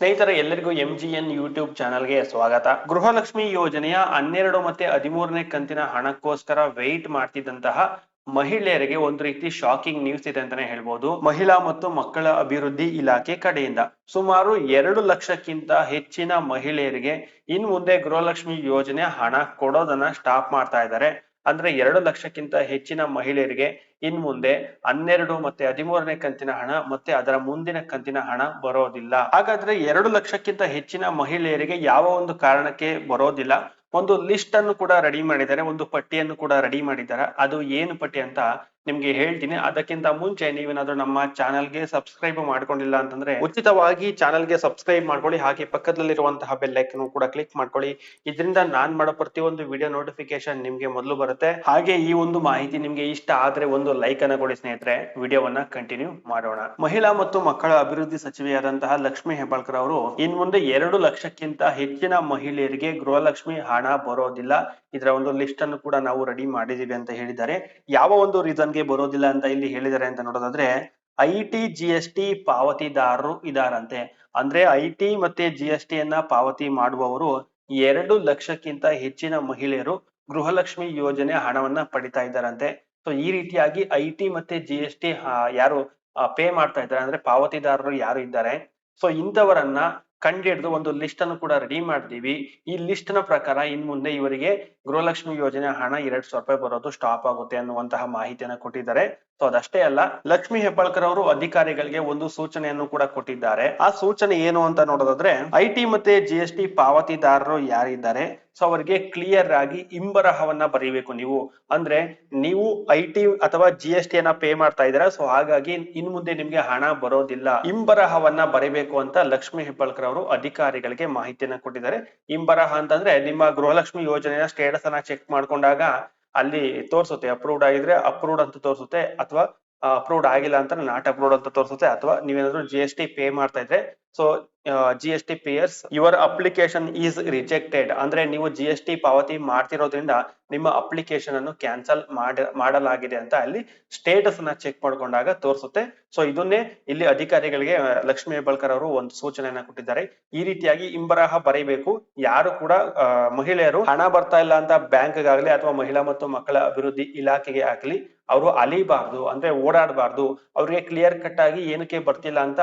ಸ್ನೇಹಿತರೆ ಎಲ್ಲರಿಗೂ M G N YouTube ಚಾನಲ್ಗೆ ಸ್ವಾಗತ. ಗೃಹಲಕ್ಷ್ಮಿ ಯೋಜನೆಯ ಹನ್ನೆರಡು ಮತ್ತೆ ಹದಿಮೂರನೇ ಕಂತಿನ ಹಣಕ್ಕೋಸ್ಕರ ವೆಯ್ಟ್ ಮಾಡ್ತಿದ್ದಂತಹ ಮಹಿಳೆಯರಿಗೆ ಒಂದು ರೀತಿ ಶಾಕಿಂಗ್ ನ್ಯೂಸ್ ಇದೆ ಅಂತಾನೆ ಹೇಳ್ಬೋದು. ಮಹಿಳಾ ಮತ್ತು ಮಕ್ಕಳ ಅಭಿವೃದ್ಧಿ ಇಲಾಖೆ ಕಡೆಯಿಂದ ಸುಮಾರು ಎರಡು ಲಕ್ಷಕ್ಕಿಂತ ಹೆಚ್ಚಿನ ಮಹಿಳೆಯರಿಗೆ ಇನ್ ಮುಂದೆ ಗೃಹಲಕ್ಷ್ಮಿ ಯೋಜನೆ ಹಣ ಕೊಡೋದನ್ನ ಸ್ಟಾಪ್ ಮಾಡ್ತಾ ಇದ್ದಾರೆ. ಅಂದ್ರೆ ಎರಡು ಲಕ್ಷಕ್ಕಿಂತ ಹೆಚ್ಚಿನ ಮಹಿಳೆಯರಿಗೆ ಇನ್ ಮುಂದೆ ಹನ್ನೆರಡು ಮತ್ತೆ ಹದಿಮೂರನೇ ಕಂತಿನ ಹಣ ಮತ್ತೆ ಅದರ ಮುಂದಿನ ಕಂತಿನ ಹಣ ಬರೋದಿಲ್ಲ. ಹಾಗಾದ್ರೆ ಎರಡು ಲಕ್ಷಕ್ಕಿಂತ ಹೆಚ್ಚಿನ ಮಹಿಳೆಯರಿಗೆ ಯಾವ ಒಂದು ಕಾರಣಕ್ಕೆ ಬರೋದಿಲ್ಲ? ಒಂದು ಲಿಸ್ಟ್ ಅನ್ನು ಕೂಡ ರೆಡಿ ಮಾಡಿದ್ದಾರೆ, ಒಂದು ಪಟ್ಟಿಯನ್ನು ಕೂಡ ರೆಡಿ ಮಾಡಿದ್ದಾರೆ. ಅದು ಏನು ಪಟ್ಟಿ ಅಂತ ನಿಮ್ಗೆ ಹೇಳ್ತೀನಿ. ಅದಕ್ಕಿಂತ ಮುಂಚೆ ನೀವೇನಾದ್ರೂ ನಮ್ಮ ಚಾನಲ್ಗೆ ಸಬ್ಸ್ಕ್ರೈಬ್ ಮಾಡ್ಕೊಂಡಿಲ್ಲ ಅಂತಂದ್ರೆ ಉಚಿತವಾಗಿ ಚಾನಲ್ಗೆ ಸಬ್ಸ್ಕ್ರೈಬ್ ಮಾಡ್ಕೊಳ್ಳಿ. ಹಾಗೆ ಪಕ್ಕದಲ್ಲಿರುವಂತಹ ಬೆಲ್ ಐಕನ್ ಕೂಡ ಕ್ಲಿಕ್ ಮಾಡ್ಕೊಳ್ಳಿ. ಇದರಿಂದ ನಾನ್ ಮಾಡೋ ಪ್ರತಿಯೊಂದು ವಿಡಿಯೋ ನೋಟಿಫಿಕೇಶನ್ ನಿಮ್ಗೆ ಮೊದಲು ಬರುತ್ತೆ. ಹಾಗೆ ಈ ಒಂದು ಮಾಹಿತಿ ನಿಮ್ಗೆ ಇಷ್ಟ ಆದ್ರೆ ಒಂದು ಲೈಕ್ ಅನ್ನ ಕೊಡಿ ಸ್ನೇಹಿತರೆ. ವಿಡಿಯೋವನ್ನ ಕಂಟಿನ್ಯೂ ಮಾಡೋಣ. ಮಹಿಳಾ ಮತ್ತು ಮಕ್ಕಳ ಅಭಿವೃದ್ಧಿ ಸಚಿವೆಯಾದಂತಹ ಲಕ್ಷ್ಮಿ ಹೆಬ್ಬಾಳ್ಕರ್ ಅವರು, ಇನ್ ಮುಂದೆ ಎರಡು ಲಕ್ಷಕ್ಕಿಂತ ಹೆಚ್ಚಿನ ಮಹಿಳೆಯರಿಗೆ ಗೃಹಲಕ್ಷ್ಮಿ ಹಣ ಬರೋದಿಲ್ಲ. ಇದರ ಒಂದು ಲಿಸ್ಟ್ ಅನ್ನು ಕೂಡ ನಾವು ರೆಡಿ ಮಾಡಿದೀವಿ ಅಂತ ಹೇಳಿದ್ದಾರೆ. ಯಾವ ಒಂದು ರೀಸನ್ಗೆ ಬರೋದಿಲ್ಲ ಅಂತ ಇಲ್ಲಿ ಹೇಳಿದ್ದಾರೆ ಅಂತ ನೋಡೋದಾದ್ರೆ I T G S T ಪಾವತಿದಾರರು ಇದಾರಂತೆ. ಅಂದ್ರೆ ಐ ಟಿ ಮತ್ತೆ ಜಿ ಎಸ್ ಟಿ ಅನ್ನ ಪಾವತಿ ಮಾಡುವವರು ಎರಡು ಲಕ್ಷಕ್ಕಿಂತ ಹೆಚ್ಚಿನ ಮಹಿಳೆಯರು ಗೃಹಲಕ್ಷ್ಮಿ ಯೋಜನೆ ಹಣವನ್ನ ಪಡಿತಾ ಇದ್ದಾರಂತೆ. ಸೊ ಈ ರೀತಿಯಾಗಿ ಐ ಟಿ ಮತ್ತೆ ಜಿ ಎಸ್ ಟಿ ಯಾರು ಪೇ ಮಾಡ್ತಾ ಇದ್ದಾರೆ. ಅಂದ್ರೆ ಪಾವತಿದಾರರು ಯಾರು ಇದ್ದಾರೆ? ಸೊ ಇಂಥವರನ್ನ ಕಂಡಿಡಿದು ಒಂದು ಲಿಸ್ಟ್ ಅನ್ನು ಕೂಡ ರೆಡಿ ಮಾಡಿದೀವಿ ಈ ಲಿಸ್ಟ್ನ ಪ್ರಕಾರ ಇನ್ ಮುಂದೆ ಇವರಿಗೆ ಗೃಹಲಕ್ಷ್ಮಿ ಯೋಜನೆ ಹಣ ಎರಡ್ ಸಾವಿರ ರೂಪಾಯಿ ಬರೋದು ಸ್ಟಾಪ್ ಆಗುತ್ತೆ ಅನ್ನುವಂತಹ ಮಾಹಿತಿಯನ್ನು ಕೊಟ್ಟಿದ್ದಾರೆ. ಸೊ ಅದಷ್ಟೇ ಅಲ್ಲ, ಲಕ್ಷ್ಮಿ ಹೆಬ್ಬಾಳ್ಕರ್ ಅವರು ಅಧಿಕಾರಿಗಳಿಗೆ ಒಂದು ಸೂಚನೆಯನ್ನು ಕೂಡ ಕೊಟ್ಟಿದ್ದಾರೆ. ಆ ಸೂಚನೆ ಏನು ಅಂತ ನೋಡೋದಾದ್ರೆ, ಐ ಟಿ ಮತ್ತೆ ಜಿ ಎಸ್ ಟಿ ಪಾವತಿದಾರರು ಯಾರಿದ್ದಾರೆ? ಸೊ ಅವರಿಗೆ ಕ್ಲಿಯರ್ ಆಗಿ ಇಂಬರಹವನ್ನ ಬರೀಬೇಕು ನೀವು. ಅಂದ್ರೆ ನೀವು ಐ ಟಿ ಅಥವಾ ಜಿ ಎಸ್ ಟಿ ಅನ್ನ ಪೇ ಮಾಡ್ತಾ ಇದ್ದೀರಾ ಸೊ ಹಾಗಾಗಿ ಇನ್ ಮುಂದೆ ನಿಮ್ಗೆ ಹಣ ಬರೋದಿಲ್ಲ. ಇಂಬರಹವನ್ನ ಬರೀಬೇಕು ಅಂತ ಲಕ್ಷ್ಮಿ ಹೆಬ್ಬಾಳ್ಕರ್ ಅವರು ಅಧಿಕಾರಿಗಳಿಗೆ ಮಾಹಿತಿಯನ್ನ ಕೊಟ್ಟಿದ್ದಾರೆ. ಇಂಬರಹ ಅಂತಂದ್ರೆ ನಿಮ್ಮ ಗೃಹಲಕ್ಷ್ಮಿ ಯೋಜನೆಯ ಸ್ಟೇಟಸ್ ಅನ್ನ ಚೆಕ್ ಮಾಡ್ಕೊಂಡಾಗ ಅಲ್ಲಿ ತೋರಿಸುತ್ತೆ ಅಪ್ರೂವ್ಡ್ ಆಗಿದ್ರೆ ಅಪ್ರೂವ್ಡ್ ಅಂತ ತೋರಿಸುತ್ತೆ, ಅಥವಾ ಅಪ್ರೂವ್ಡ್ ಆಗಿಲ್ಲ ಅಂತ ನಾಟ್ ಅಪ್ರೂವ್ಡ್ ಅಂತ ತೋರಿಸುತ್ತೆ, ಅಥವಾ ನೀವೇನಾದ್ರು ಜಿ ಎಸ್ ಟಿ ಪೇ ಮಾಡ್ತಾ ಇದ್ರೆ. So G S T payers your application is rejected ಅಂದ್ರೆ ನೀವು ಜಿ ಎಸ್ ಟಿ ಪಾವತಿ ಮಾಡ್ತಿರೋದ್ರಿಂದ ನಿಮ್ಮ ಅಪ್ಲಿಕೇಶನ್ ಅನ್ನು ಕ್ಯಾನ್ಸಲ್ ಮಾಡ, ಮಾಡಲಾಗಿದೆ ಅಂತ ಅಲ್ಲಿ ಸ್ಟೇಟಸ್ ಅನ್ನ ಚೆಕ್ ಮಾಡ್ಕೊಂಡಾಗ ತೋರಿಸುತ್ತೆ. ಸೊ ಇದನ್ನೇ ಇಲ್ಲಿ ಅಧಿಕಾರಿಗಳಿಗೆ ಲಕ್ಷ್ಮೀ ಹೆಬ್ಬಾಳ್ಕರ್ ಅವರು ಒಂದು ಸೂಚನೆಯನ್ನ ಕೊಟ್ಟಿದ್ದಾರೆ. ಈ ರೀತಿಯಾಗಿ ಇಂಬರಹ ಬರೀಬೇಕು. ಯಾರು ಕೂಡ ಮಹಿಳೆಯರು ಹಣ ಬರ್ತಾ ಇಲ್ಲ ಅಂತ ಬ್ಯಾಂಕ್ ಆಗಲಿ ಅಥವಾ ಮಹಿಳಾ ಮತ್ತು ಮಕ್ಕಳ ಅಭಿವೃದ್ಧಿ ಇಲಾಖೆಗೆ ಆಗ್ಲಿ, ಅವರು ಅಲಿಬಾರ್ದು, ಅಂದ್ರೆ ಓಡಾಡಬಾರ್ದು, ಅವ್ರಿಗೆ ಕ್ಲಿಯರ್ ಕಟ್ ಆಗಿ ಏನಕ್ಕೆ ಬರ್ತಿಲ್ಲ ಅಂತ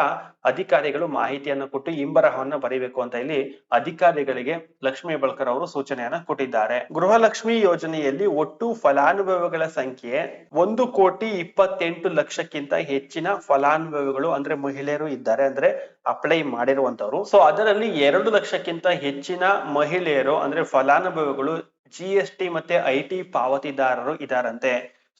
ಅಧಿಕಾರಿಗಳು ಮಾಹಿತಿಯನ್ನು ಕೊಟ್ಟು ಇಂಬರಹವನ್ನ ಬರೀಬೇಕು ಅಂತ ಇಲ್ಲಿ ಅಧಿಕಾರಿಗಳಿಗೆ ಲಕ್ಷ್ಮೀ ಬಳಕರ್ ಅವರು ಸೂಚನೆಯನ್ನ ಕೊಟ್ಟಿದ್ದಾರೆ. ಗೃಹಲಕ್ಷ್ಮಿ ಯೋಜನೆಯಲ್ಲಿ ಒಟ್ಟು ಫಲಾನುಭವಿಗಳ ಸಂಖ್ಯೆ ಒಂದು ಕೋಟಿ ಇಪ್ಪತ್ತೆಂಟು ಲಕ್ಷಕ್ಕಿಂತ ಹೆಚ್ಚಿನ ಫಲಾನುಭವಿಗಳು ಅಂದ್ರೆ ಮಹಿಳೆಯರು ಇದ್ದಾರೆ ಅಂದ್ರೆ ಅಪ್ಲೈ ಮಾಡಿರುವಂತವ್ರು. ಸೊ ಅದರಲ್ಲಿ ಎರಡು ಲಕ್ಷಕ್ಕಿಂತ ಹೆಚ್ಚಿನ ಮಹಿಳೆಯರು ಅಂದ್ರೆ ಫಲಾನುಭವಿಗಳು ಜಿ ಎಸ್ ಟಿ ಮತ್ತೆ ಐ ಟಿ ಪಾವತಿದಾರರು ಇದಾರಂತೆ.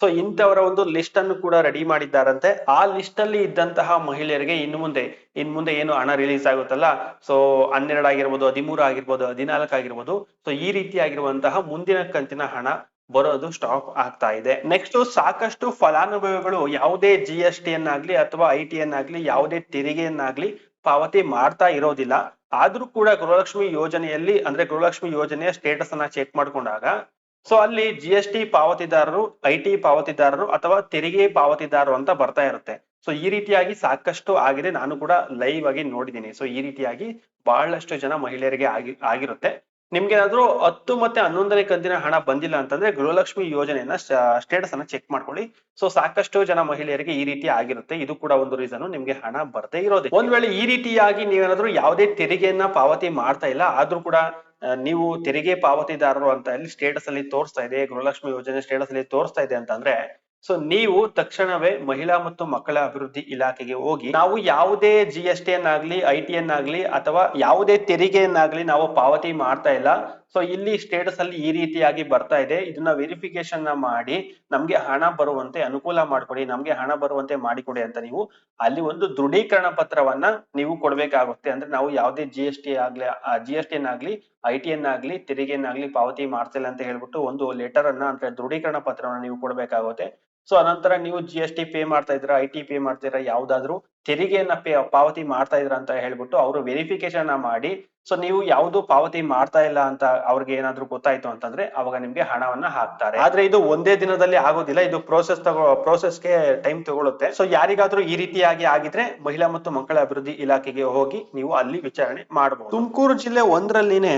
ಸೊ ಇಂಥವರ ಒಂದು ಲಿಸ್ಟ್ ಅನ್ನು ಕೂಡ ರೆಡಿ ಮಾಡಿದ್ದಾರಂತೆ. ಆ ಲಿಸ್ಟ್ ಅಲ್ಲಿ ಇದ್ದಂತಹ ಮಹಿಳೆಯರಿಗೆ ಇನ್ನು ಮುಂದೆ, ಇನ್ ಮುಂದೆ ಏನು ಹಣ ರಿಲೀಸ್ ಆಗುತ್ತಲ್ಲ? ಸೊ ಹನ್ನೆರಡು ಆಗಿರ್ಬೋದು, ಹದಿಮೂರು ಆಗಿರ್ಬೋದು, ಹದಿನಾಲ್ಕು ಆಗಿರ್ಬೋದು. ಸೊ ಈ ರೀತಿಯಾಗಿರುವಂತಹ ಮುಂದಿನ ಕಂತಿನ ಹಣ ಬರೋದು ಸ್ಟಾಪ್ ಆಗ್ತಾ ಇದೆ. ನೆಕ್ಸ್ಟ್ ಸಾಕಷ್ಟು ಫಲಾನುಭವಿಗಳು ಯಾವುದೇ ಜಿ ಎಸ್ ಟಿ ಯನ್ನಾಗ್ಲಿ ಅಥವಾ ಐ ಟಿ ಅನ್ನಾಗ್ಲಿ, ಯಾವುದೇ ತೆರಿಗೆಯನ್ನಾಗ್ಲಿ ಪಾವತಿ ಮಾಡ್ತಾ ಇರೋದಿಲ್ಲ. ಆದ್ರೂ ಕೂಡ ಗೃಹಲಕ್ಷ್ಮಿ ಯೋಜನೆಯಲ್ಲಿ, ಅಂದ್ರೆ ಗೃಹಲಕ್ಷ್ಮಿ ಯೋಜನೆಯ ಸ್ಟೇಟಸ್ ಅನ್ನ ಚೆಕ್ ಮಾಡ್ಕೊಂಡಾಗ ಸೊ ಅಲ್ಲಿ ಜಿ ಎಸ್ ಟಿ ಪಾವತಿದಾರರು ಐ ಟಿ ಪಾವತಿದಾರರು ಅಥವಾ ತೆರಿಗೆ ಪಾವತಿದಾರರು ಅಂತ ಬರ್ತಾ ಇರುತ್ತೆ. ಸೊ ಈ ರೀತಿಯಾಗಿ ಸಾಕಷ್ಟು ಆಗಿದೆ. ನಾನು ಕೂಡ ಲೈವ್ ಆಗಿ ನೋಡಿದ್ದೀನಿ. ಸೊ ಈ ರೀತಿಯಾಗಿ ಬಹಳಷ್ಟು ಜನ ಮಹಿಳೆಯರಿಗೆ ಆಗಿ, ಆಗಿರುತ್ತೆ. ನಿಮ್ಗೇನಾದ್ರೂ ಹತ್ತು ಮತ್ತೆ ಹನ್ನೊಂದನೇ ಕಂತಿನ ಹಣ ಬಂದಿಲ್ಲ ಅಂತಂದ್ರೆ ಗೃಹಲಕ್ಷ್ಮಿ ಯೋಜನೆಯನ್ನ ಸ್ಟೇಟಸ್ ಅನ್ನ ಚೆಕ್ ಮಾಡ್ಕೊಳ್ಳಿ. ಸೊ ಸಾಕಷ್ಟು ಜನ ಮಹಿಳೆಯರಿಗೆ ಈ ರೀತಿ ಆಗಿರುತ್ತೆ. ಇದು ಕೂಡ ಒಂದು ರೀಸನ್ ನಿಮ್ಗೆ ಹಣ ಬರ್ದೇ ಇರೋದೇ ಒಂದ್ ವೇಳೆ ಈ ರೀತಿಯಾಗಿ ನೀವೇನಾದ್ರೂ ಯಾವುದೇ ತೆರಿಗೆಯನ್ನ ಪಾವತಿ ಮಾಡ್ತಾ ಇಲ್ಲ, ಆದ್ರೂ ಕೂಡ ನೀವು ತೆರಿಗೆ ಪಾವತಿದಾರರು ಅಂತ ಇಲ್ಲಿ ಸ್ಟೇಟಸ್ ಅಲ್ಲಿ ತೋರಿಸ್ತಾ ಇದೆ, ಗೃಹಲಕ್ಷ್ಮಿ ಯೋಜನೆ ಸ್ಟೇಟಸ್ ಅಲ್ಲಿ ತೋರಿಸ್ತಾ ಇದೆ ಅಂತಂದ್ರೆ ಸೊ ನೀವು ತಕ್ಷಣವೇ ಮಹಿಳಾ ಮತ್ತು ಮಕ್ಕಳ ಅಭಿವೃದ್ಧಿ ಇಲಾಖೆಗೆ ಹೋಗಿ, ನಾವು ಯಾವುದೇ ಜಿ ಎಸ್ ಟಿ ಅನ್ನಾಗ್ಲಿ ಐ ಟಿ ಅನ್ನಾಗ್ಲಿ ಅಥವಾ ಯಾವುದೇ ತೆರಿಗೆಯನ್ನಾಗ್ಲಿ ನಾವು ಪಾವತಿ ಮಾಡ್ತಾ ಇಲ್ಲ ಸೊ ಇಲ್ಲಿ ಸ್ಟೇಟಸ್ ಅಲ್ಲಿ ಈ ರೀತಿಯಾಗಿ ಬರ್ತಾ ಇದೆ. ಇದನ್ನ ವೆರಿಫಿಕೇಶನ್ ಮಾಡಿ ನಮ್ಗೆ ಹಣ ಬರುವಂತೆ ಅನುಕೂಲ ಮಾಡ್ಕೊಡಿ, ನಮ್ಗೆ ಹಣ ಬರುವಂತೆ ಮಾಡಿಕೊಡಿ ಅಂತ ನೀವು ಅಲ್ಲಿ ಒಂದು ದೃಢೀಕರಣ ಪತ್ರವನ್ನ ನೀವು ಕೊಡ್ಬೇಕಾಗುತ್ತೆ. ಅಂದ್ರೆ ನಾವು ಯಾವುದೇ ಜಿ ಎಸ್ ಟಿ ಆಗ್ಲಿ ಜಿ ಎಸ್ ಟಿ ಆಗ್ಲಿ ಐ ಟಿ ಅನ್ನಾಗ್ಲಿ ತೆರಿಗೆಯನ್ನಾಗ್ಲಿ ಪಾವತಿ ಮಾಡ್ತಿಲ್ಲ ಅಂತ ಹೇಳ್ಬಿಟ್ಟು ಒಂದು ಲೆಟರ್ ಅನ್ನ ಅಂದ್ರೆ ದೃಢೀಕರಣ ಪತ್ರವನ್ನ ನೀವು ಕೊಡ್ಬೇಕಾಗುತ್ತೆ. ಸೊ ಅನಂತರ ನೀವು ಜಿ ಎಸ್ ಟಿ ಪೇ ಮಾಡ್ತಾ ಇದ್ರ ಐ ಟಿ ಪೇ ಮಾಡ್ತೀರಾ, ಯಾವ್ದಾದ್ರು ತೆರಿಗೆಯನ್ನ ಪೇ, ಪಾವತಿ ಮಾಡ್ತಾ ಇದ್ರ ಅಂತ ಹೇಳ್ಬಿಟ್ಟು ಅವರು ವೆರಿಫಿಕೇಶನ್ ಮಾಡಿ ಸೊ ನೀವು ಯಾವುದು ಪಾವತಿ ಮಾಡ್ತಾ ಇಲ್ಲ ಅಂತ ಅವ್ರಿಗೆ ಏನಾದ್ರು ಗೊತ್ತಾಯ್ತು ಅಂತಂದ್ರೆ ಅವಾಗ ನಿಮ್ಗೆ ಹಣವನ್ನ ಹಾಕ್ತಾರೆ. ಆದ್ರೆ ಇದು ಒಂದೇ ದಿನದಲ್ಲಿ ಆಗೋದಿಲ್ಲ, ಇದು ಪ್ರೋಸೆಸ್ ತಗೋ ಪ್ರೋಸೆಸ್ಗೆ ಟೈಮ್ ತಗೊಳುತ್ತೆ. ಸೊ ಯಾರಿಗಾದ್ರೂ ಈ ರೀತಿಯಾಗಿ ಆಗಿದ್ರೆ ಮಹಿಳಾ ಮತ್ತು ಮಕ್ಕಳ ಅಭಿವೃದ್ಧಿ ಇಲಾಖೆಗೆ ಹೋಗಿ ನೀವು ಅಲ್ಲಿ ವಿಚಾರಣೆ ಮಾಡಬಹುದು ತುಮಕೂರು ಜಿಲ್ಲೆ ಒಂದರಲ್ಲಿನೇ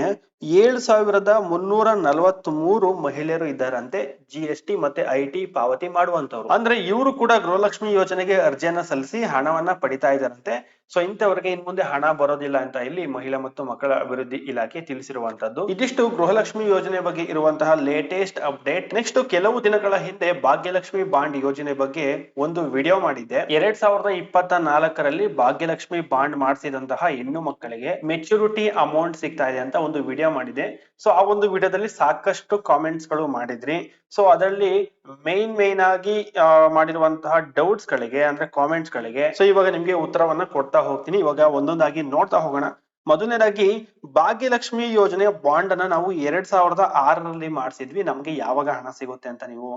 ಏಳು ಸಾವಿರದ ಮುನ್ನೂರ ನಲವತ್ತ್ ಮೂರು ಮಹಿಳೆಯರು ಇದ್ದಾರಂತೆ ಜಿ ಎಸ್ ಟಿ ಮತ್ತೆ ಐ ಟಿ ಪಾವತಿ ಮಾಡುವಂತವ್ರು ಅಂದ್ರೆ ಇವರು ಕೂಡ ಗೃಹಲಕ್ಷ್ಮಿ ಯೋಜನೆಗೆ ಅರ್ಜಿಯನ್ನ ಸಲ್ಲಿಸಿ ಹಣವನ್ನ ಪಡಿತಾ ಇದ್ದಾರಂತೆ. ಸೊ ಇಂಥವರಿಗೆ ಇನ್ ಮುಂದೆ ಹಣ ಬರೋದಿಲ್ಲ ಅಂತ ಇಲ್ಲಿ ಮಹಿಳಾ ಮತ್ತು ಮಕ್ಕಳ ಅಭಿವೃದ್ಧಿ ಇಲಾಖೆ ತಿಳಿಸಿರುವಂತದ್ದು ಇದಿಷ್ಟು ಗೃಹಲಕ್ಷ್ಮಿ ಯೋಜನೆ ಬಗ್ಗೆ ಇರುವಂತಹ ಲೇಟೆಸ್ಟ್ ಅಪ್ಡೇಟ್ ನೆಕ್ಸ್ಟ್ ಕೆಲವು ದಿನಗಳ ಹಿಂದೆ ಭಾಗ್ಯಲಕ್ಷ್ಮಿ ಬಾಂಡ್ ಯೋಜನೆ ಬಗ್ಗೆ ಒಂದು ವಿಡಿಯೋ ಮಾಡಿದ್ದೆ. ಎರಡ್ ಸಾವಿರದ ಇಪ್ಪತ್ತ ನಾಲ್ಕರಲ್ಲಿ ಭಾಗ್ಯಲಕ್ಷ್ಮಿ ಬಾಂಡ್ ಮಾಡಿಸಿದಂತಹ ಹೆಣ್ಣು ಮಕ್ಕಳಿಗೆ ಮೆಚುರಿಟಿ ಅಮೌಂಟ್ ಸಿಗ್ತಾ ಇದೆ ಅಂತ ಒಂದು ವಿಡಿಯೋ ಮಾಡಿದೆ ಸೊ ಆ ಒಂದು ವಿಡಿಯೋದಲ್ಲಿ ಸಾಕಷ್ಟು ಕಾಮೆಂಟ್ಸ್ಗಳು ಮಾಡಿದ್ರಿ. ಸೊ ಅದರಲ್ಲಿ ಮೇನ್ ಮೇನ್ ಆಗಿ ಮಾಡಿರುವಂತಹ ಡೌಟ್ಸ್ ಗಳಿಗೆ, ಅಂದ್ರೆ ಕಾಮೆಂಟ್ಸ್ ಗಳಿಗೆ ಸೊ ಇವಾಗ ನಿಮ್ಗೆ ಉತ್ತರವನ್ನ ಕೊಡ್ತಾ ಹೋಗ್ತೀನಿ. ಇವಾಗ ಒಂದೊಂದಾಗಿ ನೋಡ್ತಾ ಹೋಗೋಣ. ಮೊದಲನೇದಾಗಿ ಭಾಗ್ಯಲಕ್ಷ್ಮಿ ಯೋಜನೆ ಬಾಂಡ್ ಅನ್ನ ನಾವು ಎರಡ್ ಸಾವಿರದ ಆರರಲ್ಲಿ ಮಾಡಿಸಿದ್ವಿ. ನಮ್ಗೆ ಯಾವಾಗ ಹಣ ಸಿಗುತ್ತೆ ಅಂತ ನೀವು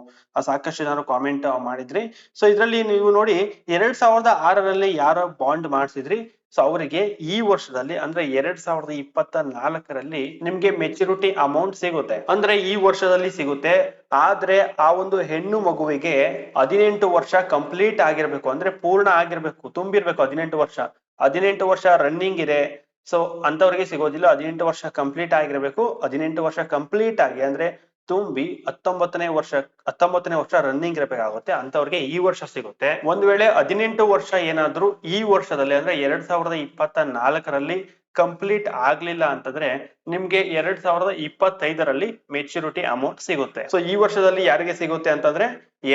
ಸಾಕಷ್ಟು ಜನರು ಕಾಮೆಂಟ್ ಮಾಡಿದ್ರಿ. ಸೊ ಇದರಲ್ಲಿ ನೀವು ನೋಡಿ ಎರಡ್ ಸಾವಿರದ ಆರರಲ್ಲಿ ಯಾರೋ ಬಾಂಡ್ ಮಾಡಿಸಿದ್ರಿ. ಸೊ ಅವರಿಗೆ ಈ ವರ್ಷದಲ್ಲಿ, ಅಂದ್ರೆ ಎರಡ್ ಸಾವಿರದ ಇಪ್ಪತ್ತ ನಾಲ್ಕರಲ್ಲಿ ನಿಮ್ಗೆ ಮೆಚುರಿಟಿ ಅಮೌಂಟ್ ಸಿಗುತ್ತೆ. ಅಂದ್ರೆ ಈ ವರ್ಷದಲ್ಲಿ ಸಿಗುತ್ತೆ. ಆದ್ರೆ ಆ ಒಂದು ಹೆಣ್ಣು ಮಗುವಿಗೆ ಹದಿನೆಂಟು ವರ್ಷ ಕಂಪ್ಲೀಟ್ ಆಗಿರ್ಬೇಕು. ಅಂದ್ರೆ ಪೂರ್ಣ ಆಗಿರ್ಬೇಕು, ತುಂಬಿರ್ಬೇಕು ಹದಿನೆಂಟು ವರ್ಷ. ಹದಿನೆಂಟು ವರ್ಷ ರನ್ನಿಂಗ್ ಇದೆ. ಸೊ ಅಂತವ್ರಿಗೆ ಸಿಗೋದಿಲ್ಲ. ಹದಿನೆಂಟು ವರ್ಷ ಕಂಪ್ಲೀಟ್ ಆಗಿರ್ಬೇಕು. ಹದಿನೆಂಟು ವರ್ಷ ಕಂಪ್ಲೀಟ್ ಆಗಿ, ಅಂದ್ರೆ ತುಂಬಿ ಹತ್ತೊಂಬತ್ತನೇ ವರ್ಷ ಹತ್ತೊಂಬತ್ತನೇ ವರ್ಷ ರನ್ನಿಂಗ್ ಇರಬೇಕಾಗುತ್ತೆ ಅಂತವ್ರಿಗೆ ಈ ವರ್ಷ ಸಿಗುತ್ತೆ. ಒಂದ್ ವೇಳೆ ಹದಿನೆಂಟು ವರ್ಷ ಏನಾದ್ರು ಈ ವರ್ಷದಲ್ಲಿ ಅಂದ್ರೆ ಎರಡ್ ಸಾವಿರದ ಇಪ್ಪತ್ತ ನಾಲ್ಕರಲ್ಲಿ ಕಂಪ್ಲೀಟ್ ಆಗ್ಲಿಲ್ಲ ಅಂತಂದ್ರೆ ನಿಮ್ಗೆ ಎರಡ್ ಸಾವಿರದ ಇಪ್ಪತ್ತೈದರಲ್ಲಿ ಮೆಚುರಿಟಿ ಅಮೌಂಟ್ ಸಿಗುತ್ತೆ. ಸೊ ಈ ವರ್ಷದಲ್ಲಿ ಯಾರಿಗೆ ಸಿಗುತ್ತೆ ಅಂತಂದ್ರೆ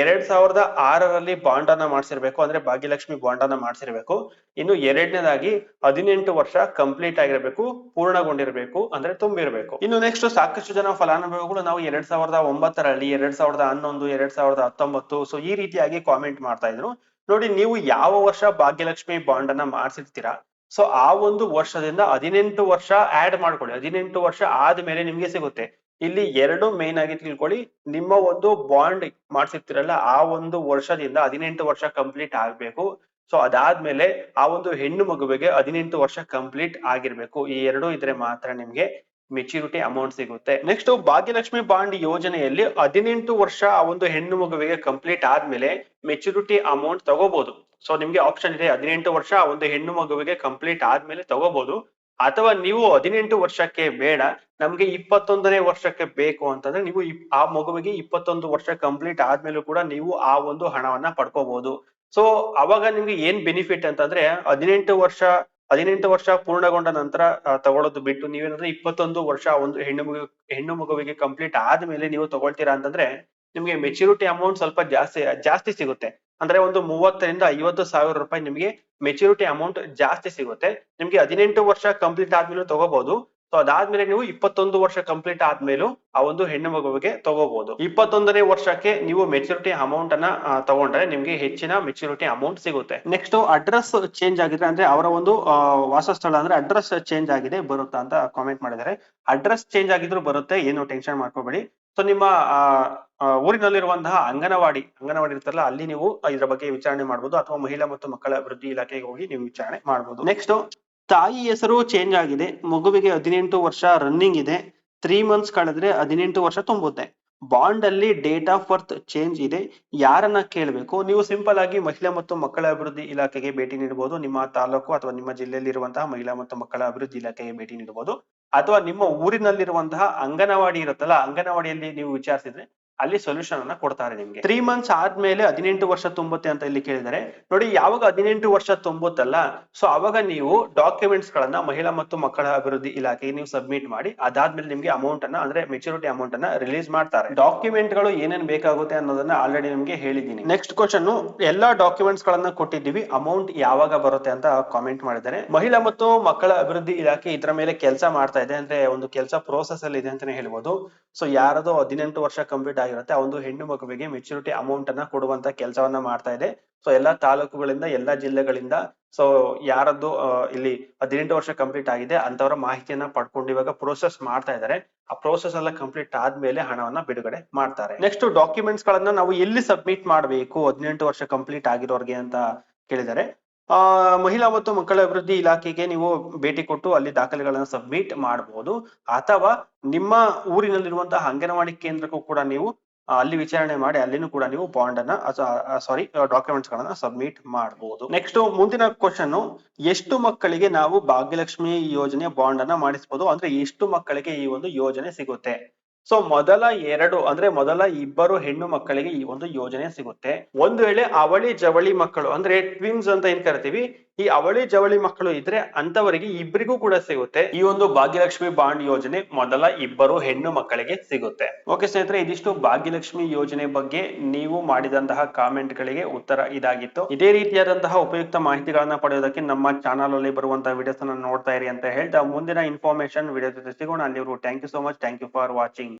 ಎರಡ್ ಸಾವಿರದ ಆರರಲ್ಲಿ ಬಾಂಡ್ ಅನ್ನ ಮಾಡಿಸಿರ್ಬೇಕು, ಅಂದ್ರೆ ಭಾಗ್ಯಲಕ್ಷ್ಮಿ ಬಾಂಡ್ ಅನ್ನ ಮಾಡಿಸಿರ್ಬೇಕು. ಇನ್ನು ಎರಡನೇದಾಗಿ ಹದಿನೆಂಟು ವರ್ಷ ಕಂಪ್ಲೀಟ್ ಆಗಿರ್ಬೇಕು, ಪೂರ್ಣಗೊಂಡಿರ್ಬೇಕು, ಅಂದ್ರೆ ತುಂಬಿರ್ಬೇಕು. ಇನ್ನು ನೆಕ್ಸ್ಟ್ ಸಾಕಷ್ಟು ಜನ ಫಲಾನುಭವಿಗಳು ನಾವು ಎರಡ್ ಸಾವಿರದ ಒಂಬತ್ತರಲ್ಲಿ, ಎರಡ್ ಸಾವಿರದ ಹನ್ನೊಂದು, ಎರಡ್ ಸಾವಿರದ ಹತ್ತೊಂಬತ್ತು ಸೊ ಈ ರೀತಿಯಾಗಿ ಕಾಮೆಂಟ್ ಮಾಡ್ತಾ ಇದ್ರು. ನೋಡಿ, ನೀವು ಯಾವ ವರ್ಷ ಭಾಗ್ಯಲಕ್ಷ್ಮಿ ಬಾಂಡ್ ಅನ್ನ ಮಾಡ್ಸಿರ್ತೀರಾ? ಸೊ ಆ ಒಂದು ವರ್ಷದಿಂದ ಹದಿನೆಂಟು ವರ್ಷ ಆಡ್ ಮಾಡ್ಕೊಳ್ಳಿ. ಹದಿನೆಂಟು ವರ್ಷ ಆದ್ಮೇಲೆ ನಿಮ್ಗೆ ಸಿಗುತ್ತೆ. ಇಲ್ಲಿ ಎರಡು ಮೇನ್ ಆಗಿ ತಿಳ್ಕೊಳ್ಳಿ. ನಿಮ್ಮ ಒಂದು ಬಾಂಡ್ ಮಾಡ್ಸಿರ್ತೀರಲ್ಲ, ಆ ಒಂದು ವರ್ಷದಿಂದ ಹದಿನೆಂಟು ವರ್ಷ ಕಂಪ್ಲೀಟ್ ಆಗ್ಬೇಕು. ಸೊ ಅದಾದ್ಮೇಲೆ ಆ ಒಂದು ಹೆಣ್ಣು ಮಗುವಿಗೆ ಹದಿನೆಂಟು ವರ್ಷ ಕಂಪ್ಲೀಟ್ ಆಗಿರ್ಬೇಕು. ಈ ಎರಡು ಇದ್ರೆ ಮಾತ್ರ ನಿಮ್ಗೆ ಮೆಚುರಿಟಿ ಅಮೌಂಟ್ ಸಿಗುತ್ತೆ. ನೆಕ್ಸ್ಟ್ ಭಾಗ್ಯಲಕ್ಷ್ಮಿ ಬಾಂಡ್ ಯೋಜನೆಯಲ್ಲಿ ಹದಿನೆಂಟು ವರ್ಷ ಆ ಒಂದು ಹೆಣ್ಣು ಮಗುವಿಗೆ ಕಂಪ್ಲೀಟ್ ಆದ್ಮೇಲೆ ಮೆಚುರಿಟಿ ಅಮೌಂಟ್ ತಗೋಬಹುದು ಸೊ ನಿಮ್ಗೆ ಆಪ್ಷನ್ ಇದೆ ಹದಿನೆಂಟು ವರ್ಷ ಆ ಒಂದು ಹೆಣ್ಣು ಮಗುವಿಗೆ ಕಂಪ್ಲೀಟ್ ಆದ್ಮೇಲೆ ತಗೋಬಹುದು ಅಥವಾ ನೀವು ಹದಿನೆಂಟು ವರ್ಷಕ್ಕೆ ಬೇಡ, ನಮ್ಗೆ ಇಪ್ಪತ್ತೊಂದನೇ ವರ್ಷಕ್ಕೆ ಬೇಕು ಅಂತಂದ್ರೆ ನೀವು ಆ ಮಗುವಿಗೆ ಇಪ್ಪತ್ತೊಂದು ವರ್ಷ ಕಂಪ್ಲೀಟ್ ಆದ್ಮೇಲೂ ಕೂಡ ನೀವು ಆ ಒಂದು ಹಣವನ್ನ ಪಡ್ಕೋಬಹುದು ಸೊ ಅವಾಗ ನಿಮ್ಗೆ ಏನ್ ಬೆನಿಫಿಟ್ ಅಂತಂದ್ರೆ ಹದಿನೆಂಟು ವರ್ಷ ಹದಿನೆಂಟು ವರ್ಷ ಪೂರ್ಣಗೊಂಡ ನಂತರ ತಗೊಳ್ಳೋದು ಬಿಟ್ಟು ನೀವೇನಾದ್ರೆ ಇಪ್ಪತ್ತೊಂದು ವರ್ಷ ಒಂದು ಹೆಣ್ಣು ಮಗು, ಹೆಣ್ಣು ಮಗುವಿಗೆ ಕಂಪ್ಲೀಟ್ ಆದ್ಮೇಲೆ ನೀವು ತಗೊಳ್ತೀರಾ ಅಂತಂದ್ರೆ, ನಿಮ್ಗೆ ಮೆಚುರಿಟಿ ಅಮೌಂಟ್ ಸ್ವಲ್ಪ ಜಾಸ್ತಿ ಜಾಸ್ತಿ ಸಿಗುತ್ತೆ. ಅಂದ್ರೆ ಒಂದು ಮೂವತ್ತರಿಂದ ಐವತ್ತು ಸಾವಿರ ರೂಪಾಯಿ ನಿಮಗೆ ಮೆಚುರಿಟಿ ಅಮೌಂಟ್ ಜಾಸ್ತಿ ಸಿಗುತ್ತೆ. ನಿಮ್ಗೆ ಹದಿನೆಂಟು ವರ್ಷ ಕಂಪ್ಲೀಟ್ ಆದ್ಮೇಲೆ ತಗೋಬಹುದು ಸೊ ಅದಾದ್ಮೇಲೆ ನೀವು ಇಪ್ಪತ್ತೊಂದು ವರ್ಷ ಕಂಪ್ಲೀಟ್ ಆದ್ಮೇಲೂ ಆ ಒಂದು ಹೆಣ್ಣು ಮಗುವಿಗೆ ತಗೋಬಹುದು ಇಪ್ಪತ್ತೊಂದನೇ ವರ್ಷಕ್ಕೆ ನೀವು ಮೆಚುರಿಟಿ ಅಮೌಂಟ್ ಅನ್ನ ತಗೊಂಡ್ರೆ ನಿಮ್ಗೆ ಹೆಚ್ಚಿನ ಮೆಚುರಿಟಿ ಅಮೌಂಟ್ ಸಿಗುತ್ತೆ. ನೆಕ್ಸ್ಟ್ ಅಡ್ರೆಸ್ ಚೇಂಜ್ ಆಗಿದೆ ಅಂದ್ರೆ ಅವರ ಒಂದು ವಾಸಸ್ಥಳ ಅಂದ್ರೆ ಅಡ್ರೆಸ್ ಚೇಂಜ್ ಆಗಿದೆ, ಬರುತ್ತಾ ಅಂತ ಕಾಮೆಂಟ್ ಮಾಡಿದ್ದಾರೆ. ಅಡ್ರೆಸ್ ಚೇಂಜ್ ಆಗಿದ್ರು ಬರುತ್ತೆ, ಏನು ಟೆನ್ಷನ್ ಮಾಡ್ಕೋಬೇಡಿ. ಸೊ ನಿಮ್ಮ ಊರಿನಲ್ಲಿರುವಂತಹ ಅಂಗನವಾಡಿ ಅಂಗನವಾಡಿ ಇರ್ತಲ್ಲ ಅಲ್ಲಿ ನೀವು ಇದ್ರ ಬಗ್ಗೆ ವಿಚಾರಣೆ ಮಾಡಬಹುದು ಅಥವಾ ಮಹಿಳಾ ಮತ್ತು ಮಕ್ಕಳ ಅಭಿವೃದ್ಧಿ ಇಲಾಖೆಗೆ ಹೋಗಿ ನೀವು ವಿಚಾರಣೆ ಮಾಡಬಹುದು ನೆಕ್ಸ್ಟ್ ತಾಯಿ ಹೆಸರು ಚೇಂಜ್ ಆಗಿದೆ. ಮಗುವಿಗೆ ಹದಿನೆಂಟು ವರ್ಷ ರನ್ನಿಂಗ್ ಇದೆ. ತ್ರೀ ಮಂತ್ಸ್ ಕಳೆದ್ರೆ ಹದಿನೆಂಟು ವರ್ಷ ತುಂಬುತ್ತೆ. ಬಾಂಡ್ ಅಲ್ಲಿ ಡೇಟ್ ಆಫ್ ಬರ್ತ್ ಚೇಂಜ್ ಇದೆ. ಯಾರನ್ನ ಕೇಳಬೇಕು? ನೀವು ಸಿಂಪಲ್ ಆಗಿ ಮಹಿಳಾ ಮತ್ತು ಮಕ್ಕಳ ಅಭಿವೃದ್ಧಿ ಇಲಾಖೆಗೆ ಭೇಟಿ ನೀಡಬಹುದು ನಿಮ್ಮ ತಾಲೂಕು ಅಥವಾ ನಿಮ್ಮ ಜಿಲ್ಲೆಯಲ್ಲಿ ಇರುವಂತಹ ಮಹಿಳಾ ಮತ್ತು ಮಕ್ಕಳ ಅಭಿವೃದ್ಧಿ ಇಲಾಖೆಗೆ ಭೇಟಿ ನೀಡಬಹುದು ಅಥವಾ ನಿಮ್ಮ ಊರಿನಲ್ಲಿರುವಂತಹ ಅಂಗನವಾಡಿ ಇರುತ್ತಲ್ಲ, ಅಂಗನವಾಡಿಯಲ್ಲಿ ನೀವು ವಿಚಾರಿಸಿದ್ರೆ ಅಲ್ಲಿ ಸೊಲ್ಯೂಷನ್ ಅನ್ನ ಕೊಡ್ತಾರೆ ನಿಮ್ಗೆ. ತ್ರೀ ಮಂತ್ಸ್ ಆದ್ಮೇಲೆ ಹದಿನೆಂಟು ವರ್ಷ ತುಂಬುತ್ತೆ ಅಂತ ಇಲ್ಲಿ ಕೇಳಿದರೆ ನೋಡಿ, ಯಾವಾಗ ಹದಿನೆಂಟು ವರ್ಷ ತುಂಬುತ್ತಲ್ಲ ಸೊ ಅವಾಗ ನೀವು ಡಾಕ್ಯುಮೆಂಟ್ಸ್ ಗಳನ್ನ ಮಹಿಳಾ ಮತ್ತು ಮಕ್ಕಳ ಅಭಿವೃದ್ಧಿ ಇಲಾಖೆಗೆ ನೀವು ಸಬ್ಮಿಟ್ ಮಾಡಿ, ಅದಾದ್ಮೇಲೆ ನಿಮ್ಗೆ ಅಮೌಂಟ್ ಅನ್ನ, ಅಂದ್ರೆ ಮೆಚುರಿಟಿ ಅಮೌಂಟ್ ಅನ್ನ ರಿಲೀಸ್ ಮಾಡ್ತಾರೆ. ಡಾಕ್ಯುಮೆಂಟ್ಗಳು ಏನೇನ್ ಬೇಕಾಗುತ್ತೆ ಅನ್ನೋದನ್ನ ಆಲ್ರೆಡಿ ನಿಮ್ಗೆ ಹೇಳಿದೀನಿ ನೆಕ್ಸ್ಟ್ ಕ್ವಶನ್ ಎಲ್ಲಾ ಡಾಕ್ಯುಮೆಂಟ್ಸ್ ಗಳನ್ನ ಕೊಟ್ಟಿದ್ದೀವಿ ಅಮೌಂಟ್ ಯಾವಾಗ ಬರುತ್ತೆ ಅಂತ ಕಾಮೆಂಟ್ ಮಾಡಿದ್ದಾರೆ. ಮಹಿಳಾ ಮತ್ತು ಮಕ್ಕಳ ಅಭಿವೃದ್ಧಿ ಇಲಾಖೆ ಇದರ ಮೇಲೆ ಕೆಲಸ ಮಾಡ್ತಾ ಇದೆ, ಅಂದ್ರೆ ಒಂದು ಕೆಲಸ ಪ್ರೋಸೆಸ್ ಅಲ್ಲಿ ಇದೆ ಅಂತಾನೆ ಹೇಳ್ಬೋದು. ಸೊ ಯಾರದೋ ಹದಿನೆಂಟು ವರ್ಷ ಕಂಪ್ಲೀಟ್ ಆಗಿರುತ್ತೆ. ಆ ಒಂದು ಹೆಣ್ಣು ಮಗುವಿಗೆ ಮೆಚುರಿಟಿ ಅಮೌಂಟ್ ಅನ್ನ ಕೊಡುವಂತ ಕೆಲಸವನ್ನ ಮಾಡ್ತಾ ಇದೆ. ಸೊ ಎಲ್ಲಾ ತಾಲೂಕುಗಳಿಂದ, ಎಲ್ಲಾ ಜಿಲ್ಲೆಗಳಿಂದ ಸೊ ಯಾರದ್ದು ಇಲ್ಲಿ ಹದಿನೆಂಟು ವರ್ಷ ಕಂಪ್ಲೀಟ್ ಆಗಿದೆ ಅಂತವರ ಮಾಹಿತಿಯನ್ನ ಪಡ್ಕೊಂಡು ಇವಾಗ ಪ್ರೋಸೆಸ್ ಮಾಡ್ತಾ ಇದ್ದಾರೆ. ಆ ಪ್ರೋಸೆಸ್ ಎಲ್ಲ ಕಂಪ್ಲೀಟ್ ಆದ್ಮೇಲೆ ಹಣವನ್ನ ಬಿಡುಗಡೆ ಮಾಡ್ತಾರೆ. ನೆಕ್ಸ್ಟ್ ಡಾಕ್ಯುಮೆಂಟ್ಸ್ ಗಳನ್ನ ನಾವು ಎಲ್ಲಿ ಸಬ್ಮಿಟ್ ಮಾಡಬೇಕು? ಹದಿನೆಂಟು ವರ್ಷ ಕಂಪ್ಲೀಟ್ ಆಗಿರೋರ್ಗೆ ಅಂತ ಕೇಳಿದ್ದಾರೆ. ಆ, ಮಹಿಳಾ ಮತ್ತು ಮಕ್ಕಳ ಅಭಿವೃದ್ಧಿ ಇಲಾಖೆಗೆ ನೀವು ಭೇಟಿ ಕೊಟ್ಟು ಅಲ್ಲಿ ದಾಖಲೆಗಳನ್ನು ಸಬ್ಮಿಟ್ ಮಾಡಬಹುದು ಅಥವಾ ನಿಮ್ಮ ಊರಿನಲ್ಲಿರುವಂತಹ ಅಂಗನವಾಡಿ ಕೇಂದ್ರಕ್ಕೂ ಕೂಡ ನೀವು ಅಲ್ಲಿ ವಿಚಾರಣೆ ಮಾಡಿ ಅಲ್ಲಿನೂ ಕೂಡ ನೀವು ಬಾಂಡ್ ಅನ್ನ ಸಾರಿ ಡಾಕ್ಯುಮೆಂಟ್ಸ್ ಗಳನ್ನ ಸಬ್ಮಿಟ್ ಮಾಡಬಹುದು ನೆಕ್ಸ್ಟ್ ಮುಂದಿನ ಕ್ವಶನ್ ಎಷ್ಟು ಮಕ್ಕಳಿಗೆ ನಾವು ಭಾಗ್ಯಲಕ್ಷ್ಮಿ ಯೋಜನೆ ಬಾಂಡ್ ಅನ್ನ ಮಾಡಿಸಬಹುದು ಅಂದ್ರೆ ಎಷ್ಟು ಮಕ್ಕಳಿಗೆ ಈ ಒಂದು ಯೋಜನೆ ಸಿಗುತ್ತೆ? ಸೊ ಮೊದಲ ಎರಡು, ಅಂದ್ರೆ ಮೊದಲ ಇಬ್ಬರು ಹೆಣ್ಣು ಮಕ್ಕಳಿಗೆ ಈ ಒಂದು ಯೋಜನೆ ಸಿಗುತ್ತೆ. ಒಂದು ವೇಳೆ ಅವಳಿ ಜವಳಿ ಮಕ್ಕಳು, ಅಂದ್ರೆ ಟ್ವಿನ್ಸ್ ಅಂತ ಏನ್ ಕರಿತೀವಿ, ಈ ಅವಳಿ ಜವಳಿ ಮಕ್ಕಳು ಇದ್ರೆ ಅಂತವರಿಗೆ ಇಬ್ಬರಿಗೂ ಕೂಡ ಸಿಗುತ್ತೆ. ಈ ಒಂದು ಭಾಗ್ಯಲಕ್ಷ್ಮಿ ಬಾಂಡ್ ಯೋಜನೆ ಮೊದಲ ಇಬ್ಬರು ಹೆಣ್ಣು ಮಕ್ಕಳಿಗೆ ಸಿಗುತ್ತೆ. ಓಕೆ ಸ್ನೇಹಿತರೆ, ಇದಿಷ್ಟು ಭಾಗ್ಯಲಕ್ಷ್ಮಿ ಯೋಜನೆ ಬಗ್ಗೆ ನೀವು ಮಾಡಿದಂತಹ ಕಾಮೆಂಟ್ ಗಳಿಗೆ ಉತ್ತರ ಇದಾಗಿತ್ತು. ಇದೇ ರೀತಿಯಾದಂತಹ ಉಪಯುಕ್ತ ಮಾಹಿತಿಗಳನ್ನ ಪಡೆಯೋದಕ್ಕೆ ನಮ್ಮ ಚಾನಲ್ ಅಲ್ಲಿ ಬರುವಂತಹ ವಿಡಿಯೋಸ್ ಅನ್ನ ನೋಡ್ತಾ ಇರಿ ಅಂತ ಹೇಳ್ತಾ ಮುಂದಿನ ಇನ್ಫಾರ್ಮೇಶನ್ ವಿಡಿಯೋ ಜೊತೆ ಸಿಗೋಣ. ಅಲ್ಲಿವರು thank you so much thank you for watching